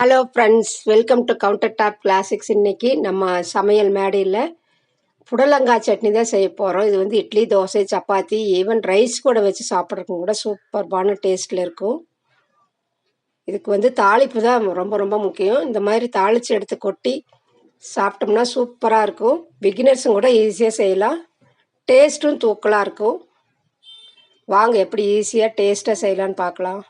Hello friends welcome to Counter Top Classics இன்னைக்கு நம்ம சமையல் மேடையில் புடலங்காய் சட்னி தான் செய்ய போகிறோம் இது வந்து இட்லி தோசை சப்பாத்தி ஈவன் ரைஸ் கூட வச்சு சாப்பிட்றதுக்கு கூட சூப்பர்பான டேஸ்ட்டில் இருக்கும். இதுக்கு வந்து தாளிப்பு தான் ரொம்ப ரொம்ப முக்கியம். இந்த மாதிரி தாளித்து எடுத்து கொட்டி சாப்பிட்டோம்னா சூப்பராக இருக்கும். பிகினர்ஸும் கூட ஈஸியாக செய்யலாம். டேஸ்ட்டும் தூக்கலாக இருக்கும். வாங்க எப்படி ஈஸியாக டேஸ்ட்டாக செய்யலான்னு பார்க்கலாம்.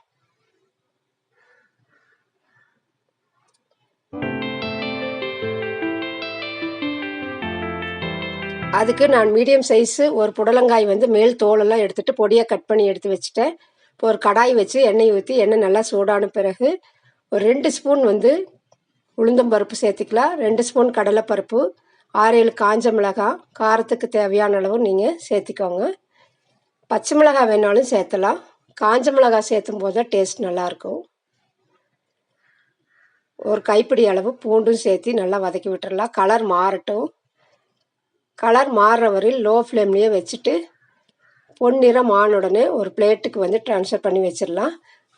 அதுக்கு நான் மீடியம் சைஸு ஒரு புடலங்காய் வந்து மேல் தோலெல்லாம் எடுத்துகிட்டு பொடியாக கட் பண்ணி எடுத்து வச்சுட்டேன். இப்போ ஒரு கடாய் வச்சு எண்ணெய் ஊற்றி எண்ணெய் நல்லா சூடான பிறகு ஒரு ரெண்டு ஸ்பூன் வந்து உளுந்தம்பருப்பு சேர்த்திக்கலாம். ரெண்டு ஸ்பூன் கடலைப்பருப்பு ஆறு ஏழு காஞ்ச மிளகாய் காரத்துக்கு தேவையான அளவு நீங்கள் சேர்த்திக்கோங்க. பச்சை மிளகாய் வேணாலும் சேர்த்தலாம். காஞ்ச மிளகாய் சேர்த்தும் போது தான் டேஸ்ட் நல்லாயிருக்கும் ஒரு கைப்பிடி அளவு பூண்டும் சேர்த்து நல்லா வதக்கி விட்டுடலாம் கலர் மாறட்டும். கலர் மாறுற வரையில் லோ ஃப்ளேம்லேயே வச்சுட்டு பொன்னிறம் ஆன உடனே ஒரு பிளேட்டுக்கு வந்து ட்ரான்ஸ்ஃபர் பண்ணி வச்சிடலாம்.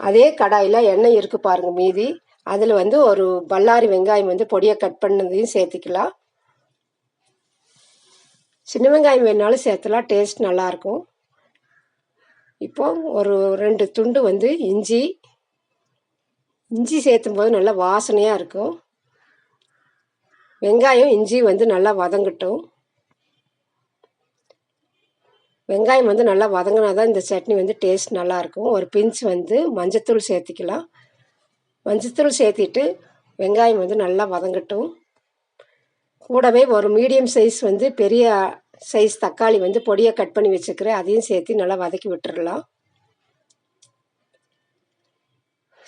அதே கடாயில் எண்ணெய் இருக்குது பாருங்கள் மீதி. அதில் வந்து ஒரு பல்லாரி வெங்காயம் வந்து பொடியை கட் பண்ணதையும் சேர்த்துக்கலாம். சின்ன வெங்காயம் வேணாலும் சேர்த்தலாம் டேஸ்ட் நல்லாயிருக்கும் இப்போ ஒரு ரெண்டு துண்டு வந்து இஞ்சி. இஞ்சி சேர்த்தும் போது நல்லா வாசனையாக இருக்கும். வெங்காயம் இஞ்சி வந்து நல்லா வதங்கட்டும். வெங்காயம் வந்து நல்லா வதங்கினா தான் இந்த சட்னி வந்து டேஸ்ட் நல்லாயிருக்கும். ஒரு பிஞ்ச் வந்து மஞ்சத்தூள் சேர்த்திக்கலாம். மஞ்சத்தூள் சேர்த்திட்டு வெங்காயம் வந்து நல்லா வதங்கட்டும். கூடவே ஒரு மீடியம் சைஸ் வந்து பெரிய சைஸ் தக்காளி வந்து பொடியை கட் பண்ணி வச்சுக்கிறேன். அதையும் சேர்த்து நல்லா வதக்கி விட்டுடலாம்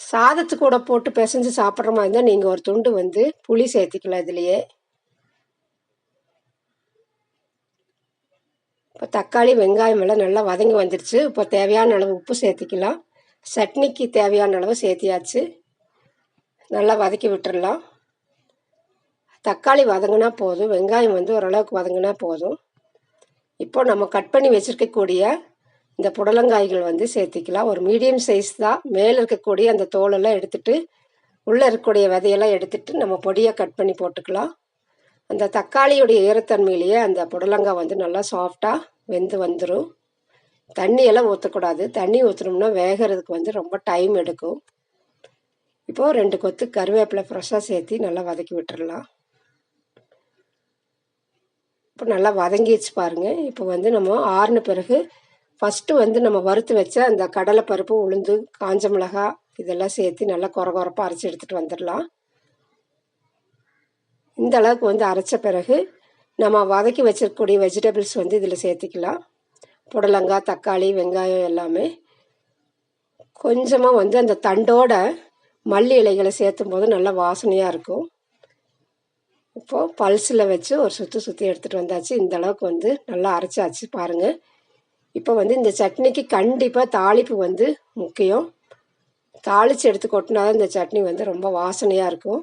சாதத்து கூட போட்டு பிசைஞ்சு சாப்பிட்ற மாதிரி இருந்தால் நீங்கள் ஒரு துண்டு வந்து புளி சேர்த்திக்கலாம் இதுலேயே. இப்போ தக்காளி வெங்காயம் எல்லாம் நல்லா வதங்கி வந்துடுச்சு இப்போ தேவையான அளவு உப்பு சேர்த்திக்கலாம். சட்னிக்கு தேவையான அளவு சேர்த்தியாச்சு. நல்லா வதக்கி விட்டுடலாம் தக்காளி வதங்கினா போதும். வெங்காயம் வந்து ஓரளவுக்கு வதங்கினா போதும். இப்போ நம்ம கட் பண்ணி வச்சுருக்கக்கூடிய இந்த புடலங்காய்கள் வந்து சேர்த்திக்கலாம். ஒரு மீடியம் சைஸ் தான். மேலே இருக்கக்கூடிய அந்த தோலெல்லாம் எடுத்துட்டு உள்ளே இருக்கக்கூடிய விதையெல்லாம் எடுத்துட்டு நம்ம பொடியாக கட் பண்ணி போட்டுக்கலாம். அந்த தக்காளியுடைய ஈரத்தன்மையிலேயே அந்த புடலங்காய் வந்து நல்லா சாஃப்டாக வெந்து வந்துடும் தண்ணியெல்லாம் ஊற்றக்கூடாது தண்ணி ஊற்றினோம்னா வேகிறதுக்கு வந்து ரொம்ப டைம் எடுக்கும். இப்போது ரெண்டு கொத்து கருவேப்பிலை ஃப்ரெஷ்ஷாக சேர்த்து நல்லா வதக்கி விட்டுடலாம் இப்போ நல்லா வதங்கிடுச்சு பாருங்கள் இப்போ வந்து நம்ம ஆறுன பிறகு ஃபஸ்ட்டு வந்து நம்ம வறுத்து வச்ச அந்த கடலை பருப்பு உளுந்து காஞ்ச மிளகா இதெல்லாம் சேர்த்து நல்லா குறை குறப்பாக அரைச்சி எடுத்துகிட்டு வந்துடலாம். இந்த அளவுக்கு வந்து அரைச்ச பிறகு நம்ம வதக்கி வச்சிருக்கக்கூடிய வெஜிடபிள்ஸ் வந்து இதில் சேர்த்திக்கலாம். புடலங்காய் தக்காளி வெங்காயம் எல்லாமே. கொஞ்சமாக வந்து அந்த தண்டோட மல்லி இலைகளை சேர்த்தும் போது நல்லா வாசனையாக இருக்கும். இப்போது பல்ஸில் வச்சு ஒரு சுற்றி சுற்றி எடுத்துகிட்டு வந்தாச்சு. இந்த அளவுக்கு வந்து நல்லா அரைச்சாச்சு பாருங்கள் இப்போ வந்து இந்த சட்னிக்கு கண்டிப்பாக தாளிப்பு வந்து முக்கியம். தாளித்து எடுத்து கொட்டினா தான் இந்த சட்னி வந்து ரொம்ப வாசனையாக இருக்கும்.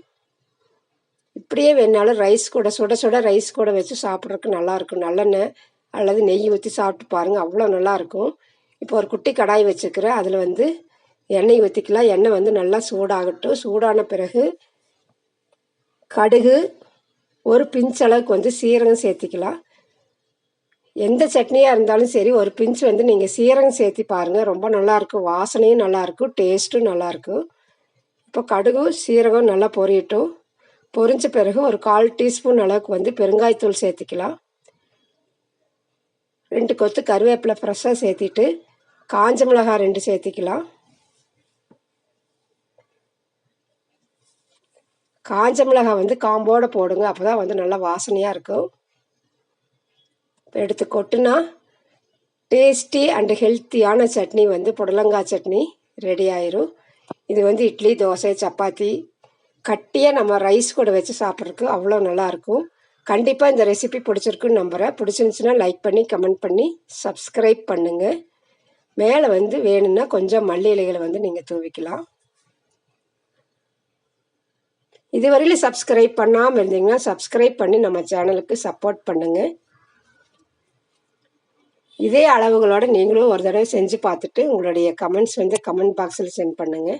இப்படியே வேணாலும் ரைஸ் கூட சுட சுட ரைஸ் கூட வச்சு சாப்பிட்றதுக்கு நல்லாயிருக்கும் நல்லெண்ணெய் அல்லது நெய் ஊற்றி சாப்பிட்டு பாருங்கள் அவ்வளோ நல்லாயிருக்கும் இப்போ ஒரு குட்டி கடாய் வச்சுக்கிறேன். அதில் வந்து எண்ணெய் ஊற்றிக்கலாம் எண்ணெய் வந்து நல்லா சூடாகட்டும். சூடான பிறகு கடுகு ஒரு பிஞ்ச் அளவுக்கு வந்து சீரகம் சேர்த்திக்கலாம். எந்த சட்னியாக இருந்தாலும் சரி ஒரு பிஞ்ச் வந்து நீங்கள் சீரகம் சேர்த்தி பாருங்கள் ரொம்ப நல்லாயிருக்கும் வாசனையும் நல்லாயிருக்கும் டேஸ்ட்டும் நல்லாயிருக்கும் இப்போ கடுகு சீரகம் நல்லா பொரியட்டும். பொரிஞ்ச பிறகு ஒரு கால் டீஸ்பூன் அளவுக்கு வந்து பெருங்காயத்தூள் சேர்த்திக்கலாம். ரெண்டு கொத்து கருவேப்பிலை ஃப்ரெஷ்ஷாக சேர்த்திட்டு காஞ்ச மிளகாய் ரெண்டு சேர்த்திக்கலாம். காஞ்ச மிளகாய் வந்து காம்போடு போடுங்க அப்போ தான் வந்து நல்லா வாசனையாக இருக்கும். இப்போ எடுத்து கொட்டுனா டேஸ்டி அண்டு ஹெல்த்தியான சட்னி வந்து புடலங்காய் சட்னி ரெடி ஆயிரும். இது வந்து இட்லி தோசை சப்பாத்தி கட்டியாக நம்ம ரைஸ் கூட வச்சு சாப்பிட்றதுக்கு அவ்வளோ நல்லாயிருக்கும். கண்டிப்பாக இந்த ரெசிபி பிடிச்சிருக்குன்னு நம்புகிறேன் பிடிச்சிருந்துச்சுன்னா லைக் பண்ணி கமெண்ட் பண்ணி சப்ஸ்கிரைப் பண்ணுங்கள் மேலே வந்து வேணும்னா கொஞ்சம் மல்லி இலைகளை வந்து நீங்கள் தூவிக்கலாம். இதுவரையிலும் சப்ஸ்கிரைப் பண்ணாமல் இருந்தீங்கன்னா சப்ஸ்கிரைப் பண்ணி நம்ம சேனலுக்கு சப்போர்ட் பண்ணுங்கள் இதே அளவுகளோடு நீங்களும் ஒரு தடவை செஞ்சு பார்த்துட்டு உங்களுடைய கமெண்ட்ஸ் வந்து கமெண்ட் பாக்ஸில் சென்ட் பண்ணுங்கள்